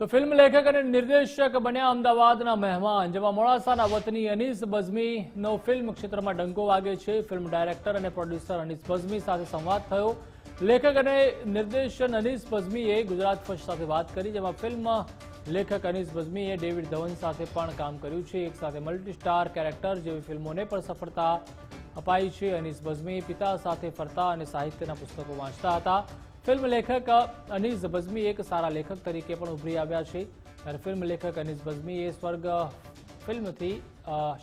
તો ફિલ્મ લેખક અને નિર્દેશક બન્યા અમદાવાદના મહેમાન, જેમાં મોડાસાના વતની અનીસ બઝમીનો ફિલ્મ ક્ષેત્રમાં ડંકો વાગે છે. ફિલ્મ ડાયરેક્ટર અને પ્રોડ્યુસર અનીસ બઝમી સાથે સંવાદ થયો. લેખક અને નિર્દેશન અનીસ બઝમીએ ગુજરાત ફર્સ્ટ સાથે વાત કરી, જેમાં ફિલ્મ લેખક અનીસ બઝમીએ ડેવિડ ધવન સાથે પણ કામ કર્યું છે. એક સાથે મલ્ટી સ્ટાર કેરેક્ટર જેવી ફિલ્મોને પણ સફળતા અપાઈ છે. અનીસ બઝમી પિતા સાથે ફરતા અને સાહિત્યના પુસ્તકો વાંચતા હતા. ફિલ્મ લેખક અનીઝ બઝમી એક સારા લેખક તરીકે પણ ઉભરી આવ્યા છે. ત્યારે ફિલ્મ લેખક અનીઝ બઝમીએ સ્વર્ગ ફિલ્મથી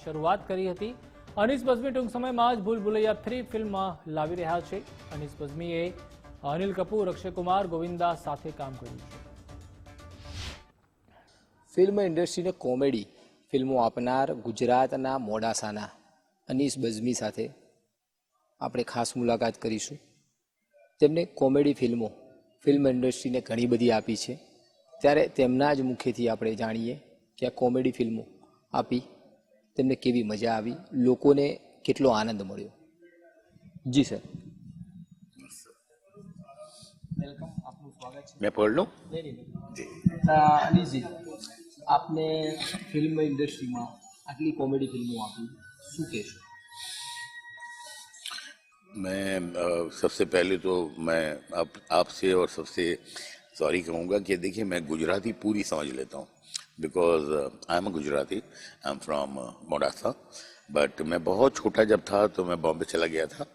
શરૂઆત કરી હતી. અનીસ બઝમી ટૂંક સમયમાં જ ભૂલ ભૂલૈયા થ્રી ફિલ્મમાં લાવી રહ્યા છે. અનીસ બઝમીએ અનિલ કપૂર, અક્ષય કુમાર, ગોવિંદા સાથે કામ કર્યું છે. ફિલ્મ ઇન્ડસ્ટ્રીને કોમેડી ફિલ્મો આપનાર ગુજરાતના મોડાસાના અનીસ બઝમી સાથે આપણે ખાસ મુલાકાત કરીશું. તેમને કોમેડી ફિલ્મો ફિલ્મ ઇન્ડસ્ટ્રીને ઘણી બધી આપી છે. ત્યારે તેમના જ મુખેથી આપણે જાણીએ કે આ કોમેડી ફિલ્મો આપી તેમને કેવી મજા આવી લોકોને કેટલો આનંદ મળ્યો. જી સર. વેલકમ આપનું સ્વાગત આપને ફિલ્મ ઇન્ડસ્ટ્રીમાં આટલી કોમેડી ફિલ્મો આપી શું કહેશો? मैं सबसे पहले तो मैं आप आपसे और सबसे सॉरी कहूँगा कि देखिए, मैं गुजराती पूरी समझ लेता हूँ। Because I am a Gujarati I am from Modasa but मैं बहुत छोटा जब था तो मैं बॉम्बे चला गया था।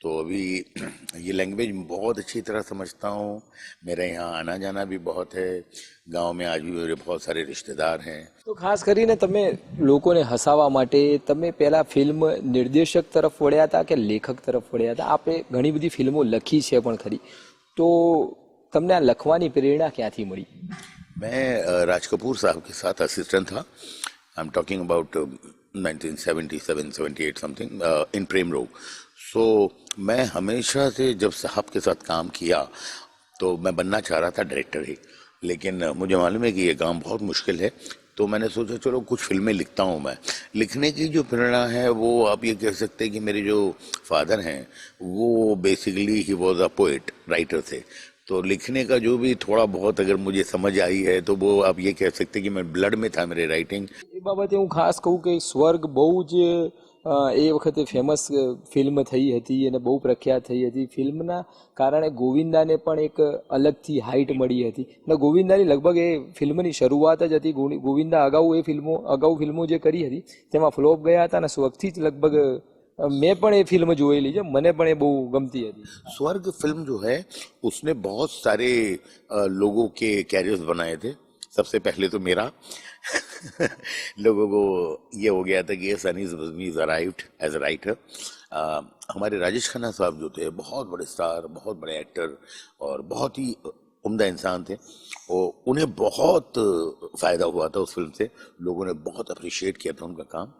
तो अभी ये लैंग्वेज बहुत अच्छी तरह समझता हूँ मेरे यहाँ आना जाना भी बहुत है गांव में आज भी मेरे बहुत सारे रिश्तेदार हैं તો ખાસ કરીને તમે લોકોને હસાવવા માટે તમે પહેલા ફિલ્મ નિર્દેશક તરફ વળ્યા હતા કે લેખક તરફ વળ્યા હતા આપે ઘણી બધી ફિલ્મો લખી છે પણ ખરી તો તમને આ લખવાની પ્રેરણા ક્યાંથી મળી मैं अ, राज कपूर साहब के साथ असिस्टेंट था I am talking about 1977 78 something in Prem Rog so मैं हमेशा से जब साहब के साथ काम किया तो मैं बनना चाह रहा था डायरेक्टर ही। लेकिन मुझे मालूम है कि ये काम बहुत मुश्किल है। तो मैंने सोचा, चलो कुछ फ़िल्में लिखता हूँ मैं। लिखने की जो प्रेरणा है, वो आप ये कह सकते हैं कि मेरे जो फादर हैं, वो basically he was a poet writer थे। तो लिखने का जो भी थोड़ा बहुत अगर मुझे समझ आई है तो वो आप ये कह सकते हैं कि मैं ब्लड में था मेरे राइटिंग એ બાબતે હું ખાસ કહું કે સ્વર્ગ બહુ જ અ, એ વખતે ફેમસ ફિલ્મ થઈ હતી અને બહુ પ્રખ્યાત થઈ હતી ફિલ્મના કારણે ગોવિંદાને પણ એક અલગથી હાઇટ મળી હતી અને ગોવિંદાની લગભગ એ ફિલ્મની શરૂઆત જ હતી ગોવિ- ગોવિંદા અગાઉ એ ફિલ્મો અગાઉ ફિલ્મો જે કરી હતી તેમાં ફ્લોપ ગયા હતા અને સ્વર્ગથી જ લગભગ અ, મેં પણ એ ફિલ્મ જોયેલી છે મને પણ એ બહુ ગમતી હતી स्वर्ग फिल्म जो है उसने बहुत सारे अ, लोगों के कैरियर्स बनाए थे सबसे पहले तो मेरा लोगों को ये हो गया था कि Sunny is arrived as a writer हमारे राजेश खन्ना साहब जो थे बहुत बड़े स्टार बहुत बड़े एक्टर और बहुत ही उम्दा इंसान थे और उन्हें बहुत फ़ायदा हुआ था उस फिल्म से लोगों ने बहुत अप्रिशिएट किया था उनका काम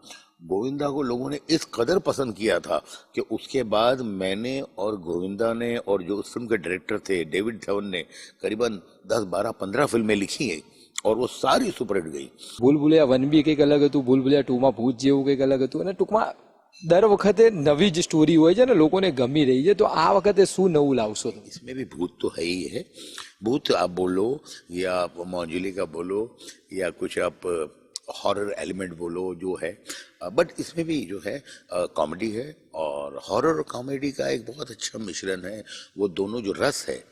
गोविंदा को लोगों ने इस कदर पसंद किया था कि उसके बाद मैंने और गोविंदा ने और जो उस फिल्म के डायरेक्टर थे डेविड धवन ने करीबन 10 12 15 फिल्में लिखी हैं और वो सारी सुपरहिट गई ભૂલ ભૂલિયા વન બી કંઈક અલગ હતું ભૂલ ભૂલિયા ટુમાં ભૂત જેવું કંઈક અલગ હતું અને ટૂંકમાં દર વખતે નવી જ સ્ટોરી હોય છે ને લોકોને ગમી રહી છે તો આ વખતે શું નવું લાવશો તમે इसमें भी भूत तो है ही है भूत आप बोलो या आप मौजूली का बोलो या कुछ आप हॉरर एलिमेंट बोलो, जो है। बट इसमें भी जो है कॉमेडी है और हॉरर और कॉमेडी का एक बहुत अच्छा मिश्रण है। वो दोनों जो रस है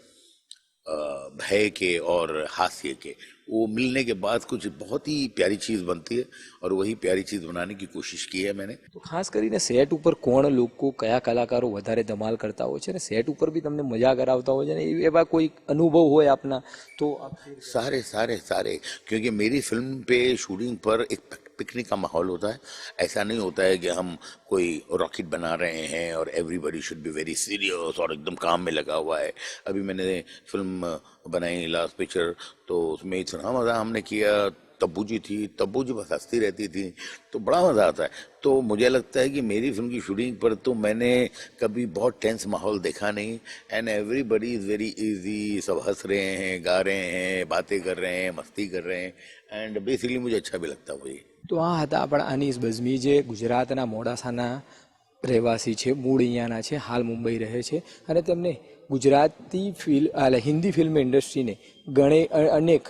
भय के और हास्य के वो मिलने के बाद कुछ बहुत ही प्यारी चीज़ बनती है और वही प्यारी चीज़ बनाने की कोशिश की है मैंने તો ખાસ કરીને સેટ ઉપર કોણ લોકો કયા કલાકારો વધારે ધમાલ કરતા હોય છે અને સેટ ઉપર બી તમને મજા કરાવતા હોય છે ને એ- એવા કોઈ અનુભવ હોય આપના તો આપ सारे सारे सारे क्योंकि मेरी फिल्म पे शूटिंग पर एक पिक- पिकनिक का माहौल होता है। ऐसा नहीं होता है कि हम कोई रॉकेट बना रहे हैं और everybody should be very serious और एकदम काम में लगा हुआ है। अभी मैंने फ़िल्म बनाई लास्ट पिक्चर तो उसमें इतना मज़ा हमने किया। तब्बू जी थी, तब्बू जी बस हंसती रहती थी तो बड़ा मज़ा आता है। तो मुझे लगता है कि मेरी फ़िल्म की शूटिंग पर तो मैंने कभी बहुत टेंस माहौल देखा नहीं। And everybody is very easy सब हंस रहे हैं, गा रहे हैं, बातें कर रहे हैं, मस्ती कर रहे हैं। एंड बेसिकली मुझे अच्छा भी लगता है वही તો આ હતા આપણા અનીસ બઝમી જે ગુજરાતના મોડાસાના રહેવાસી છે, મૂળ અહીંયાના છે, હાલ મુંબઈ રહે છે અને તેમને ગુજરાતી ફિલ્મ એટલે હિન્દી ફિલ્મ ઇન્ડસ્ટ્રીને ઘણે અનેક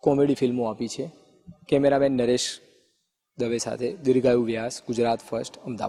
કોમેડી ફિલ્મો આપી છે. કેમેરામેન નરેશ દવે સાથે દીર્ઘાયુ વ્યાસ, ગુજરાત ફર્સ્ટ, અમદાવાદ.